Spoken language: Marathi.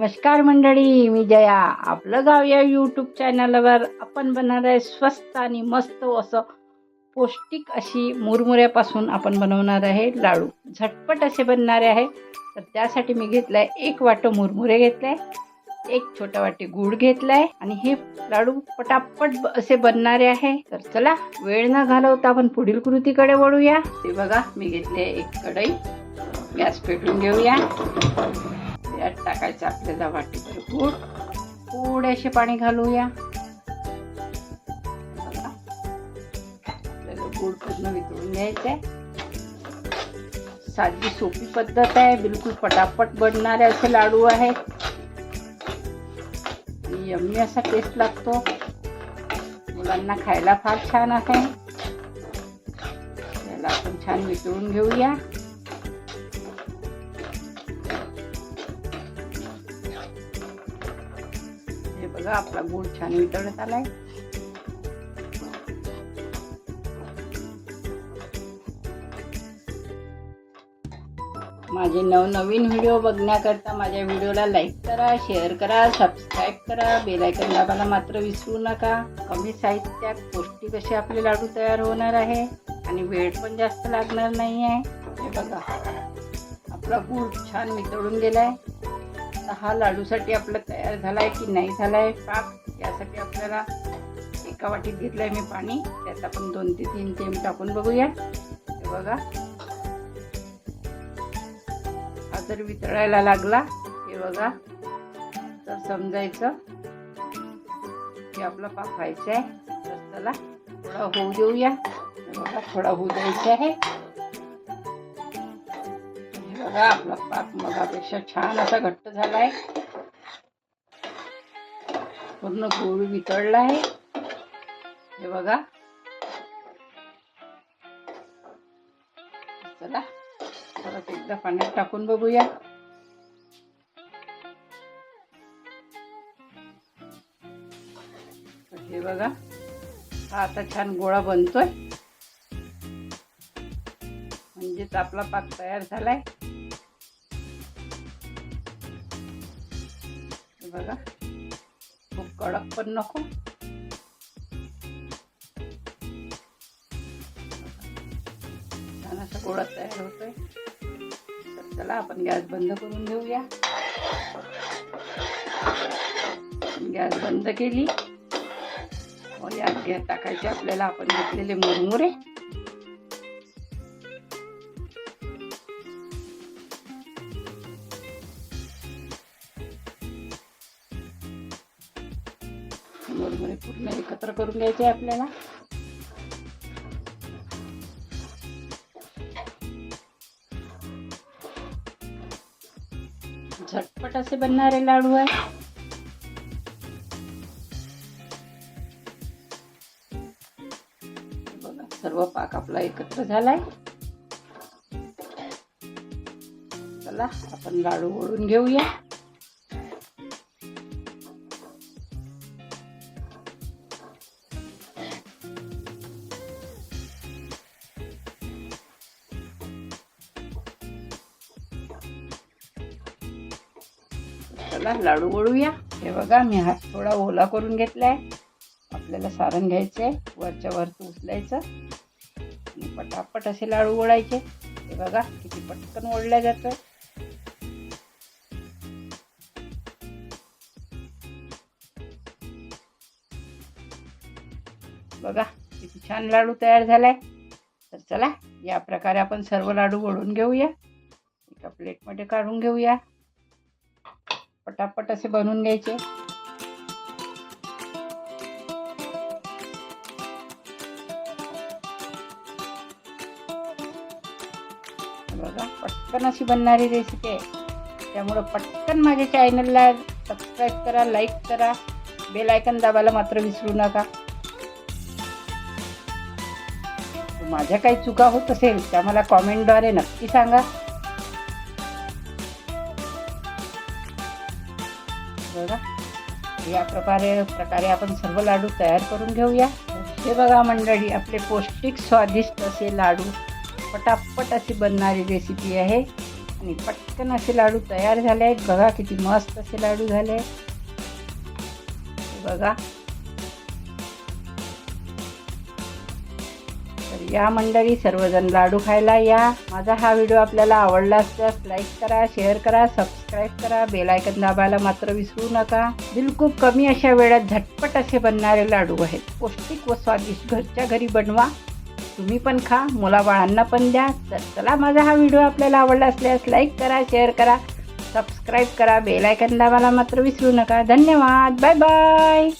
नमस्कार मंडळी मी जया. आपलं गाव या यूट्यूब चॅनलवर आपण बनवणार आहे स्वस्त आणि मस्त असं पौष्टिक अशी मुरमुऱ्यापासून आपण बनवणार आहे लाडू. झटपट असे बनणारे आहे. तर त्यासाठी मी घेतलं आहे एक वाटं मुरमुरे घेतलं आहे एक छोटा वाटी गूळ घेतला आहे आणि हे लाडू पटापट ब- असे बनणारे आहे. तर चला वेळ न घालवता आपण पुढील कृतीकडे वळूया. ते बघा मी घेतले एक कढई. गॅस पेटून घेऊया. यात टाकायचं आपल्याला वाटी भरपूर. थोडेसे पाणी घालूया. बघा. आपल्याला पूर्ण वितळून घ्यायचंय. साधी सोपी पद्धत आहे बिलकुल पटापट बनणारे असे लाडू आहेत. यम्मी असा टेस्ट लागतो. मुलांना खायला फार छान आहे. याला आपण छान वितळून घेऊया. बघा आपला गुळ छान वितळत आलाय. माझे नवनवीन व्हिडिओ बघण्याकरता माझ्या व्हिडिओला लाईक करा शेअर करा सबस्क्राईब करा. बेलायकन दाबायला मात्र विसरू नका. कमी साहित्यात पौष्टिक असे आपले लाडू तयार होणार आहे आणि वेळ पण जास्त लागणार नाही आहे हे बघा. आपला गूळ छान वितळून गेलाय. आता हा लाडूसाठी आपला तयार झाला आहे की नाही झाला आहे पाक यासाठी आपल्याला एका वाटीत आहे मी पाणी. त्यात आपण दोन ते तीन चेंब टाकून बघूया. हे बघा. हा जर वितळायला लागला हे बघा. तर समजायचं की आपला पाक व्हायचा आहे तर चला थोडा होऊ देऊया. बघा थोडा होऊ द्यायचा आहे. बघा आपला पाक मगापेक्षा छान असा घट्ट झालाय. पूर्ण गोळी वितळला आहे हे बघा. चला परत एकदा पाण्यात टाकून बघूया. तर हे बघा हा आता छान गोळा बनतोय. म्हणजेच आपला पाक तयार झालाय. बघा. खूप कडक पण नको. छान असा गोळा तयार होतोय. तर चला आपण गॅस बंद करून घेऊया. गॅस बंद केली. व गॅस टाकायचे आपल्याला आपण घेतलेले मुरमुरे. मुरमुरे पूर्ण एकत्र करून घ्यायचे आपल्याला. झटपट असे बनणारे लाडू आहे. बघा सर्व पाक आपला एकत्र झालाय. चला आपण लाडू ओळून घेऊया. चला लाडू वळूया हे बघा मी हात थोडा ओला करून घेतलाय. आपल्याला सारण घ्यायचंय. वरच्या वरती उचलायचं आणि पटापट असे लाडू ओढायचे हे बघा किती पटकन ओढल्या जातं बघा किती छान लाडू तयार झालाय. तर चला या प्रकारे आपण सर्व लाडू वळून घेऊया. एका प्लेटमध्ये काढून घेऊया. पटापट असे बनवून घ्यायचे. बघा पटकन अशी बनणारी रेसिपी आहे. त्यामुळं पटकन माझ्या चॅनलला सबस्क्राईब करा लाईक करा. बेल आयकन दाबायला मात्र विसरू नका. माझ्या काही चुका होत असेल त्या मला कॉमेंटद्वारे नक्की सांगा. बघा. या प्रकारे प्रकारे आपण सर्व लाडू तयार करून घेऊया. हे बघा मंडळी आपले पौष्टिक स्वादिष्ट असे लाडू. पटापट अशी बनणारी रेसिपी आहे. आणि पटकन असे लाडू तयार झाले आहेत. बघा किती मस्त असे लाडू झाले बघा. या मंडळी सर्वजण लाडू खायला या. माझा हा व्हिडिओ आपल्याला आवडला असल्यास लाईक करा शेअर करा सबस्क्राईब करा. बेलायकन दाबायला मात्र विसरू नका. बिलकुल कमी अशा वेळात झटपट असे बनणारे लाडू आहेत. पौष्टिक व स्वादिष्ट घरच्या घरी बनवा. तुम्ही पण खा मुलाबाळांना पण द्या. तर चला माझा हा व्हिडिओ आपल्याला आवडला असल्यास लाईक करा शेअर करा सबस्क्राईब करा. बेलायकन दाबायला मात्र विसरू नका. धन्यवाद. Bye bye